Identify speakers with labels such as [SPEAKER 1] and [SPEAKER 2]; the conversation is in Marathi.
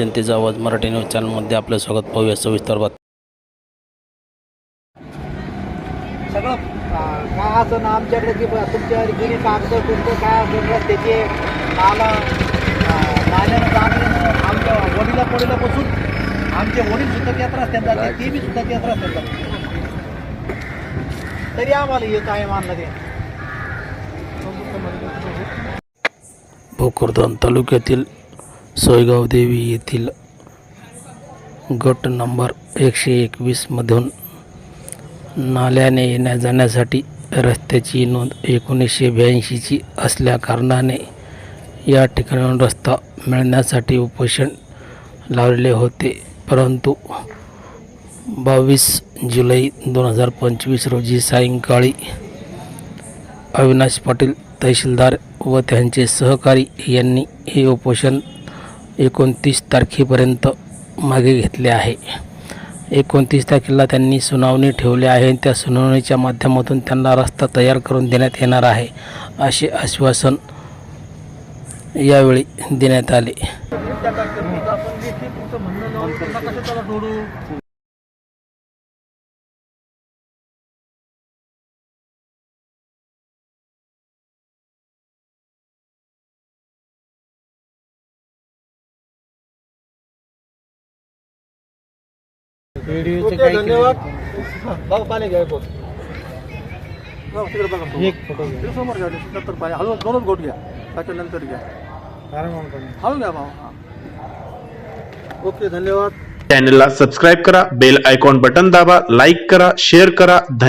[SPEAKER 1] जनतेचा आवाज मराठी न्यूज चॅनलमध्ये आपलं स्वागत. पाहूया सविस्तर बात
[SPEAKER 2] सगळं काय असं ना आमच्याकडे की तुमच्या जुनी कागद तुमचं काय नाला नाल्यानं आमच्या वडीला आमचे वडील सुद्धा त्यात रस्त्यात जाते ते बी सुद्धा त्यात रस्त्यात जाते. तरी आम्हाला हे काय मानलं ते.
[SPEAKER 1] भोकरदन तालुक्यातील सोयगाव देवी येथील गट नंबर एकशे एकवीसमधून नाल्याने येण्या जाण्यासाठी रस्त्याची नोंद एकोणीसशे ब्याऐंशीची असल्याकारणाने या ठिकाणाहून रस्ता मिळण्यासाठी उपोषण लावलेले होते. परंतु बावीस जुलै दोन हजार पंचवीस रोजी सायंकाळी अविनाश पाटील तहसीलदार व त्यांचे सहकारी यांनी हे उपोषण एकोणतीस तारखेपर्यंत मागे घेतले आहे. एकोणतीस तारखेला त्यांनी सुनावणी ठेवली आहे आणि त्या सुनावणीच्या माध्यमातून त्यांना रस्ता तयार करून देण्यात येणार आहे असे आश्वासन यावेळी देण्यात आले.
[SPEAKER 2] ओके, धन्यवाद. पाणी घ्या बघा. एक फोटो घ्या. समोर घ्या नंतर पाणी हळू दोनच गोट घ्या. त्याच्यानंतर घ्या. हळू घ्या भाऊ. हा. ओके धन्यवाद.
[SPEAKER 3] चॅनलला सबस्क्राईब करा बेल आयकॉन बटन दाबा लाईक करा शेअर करा धन्यवाद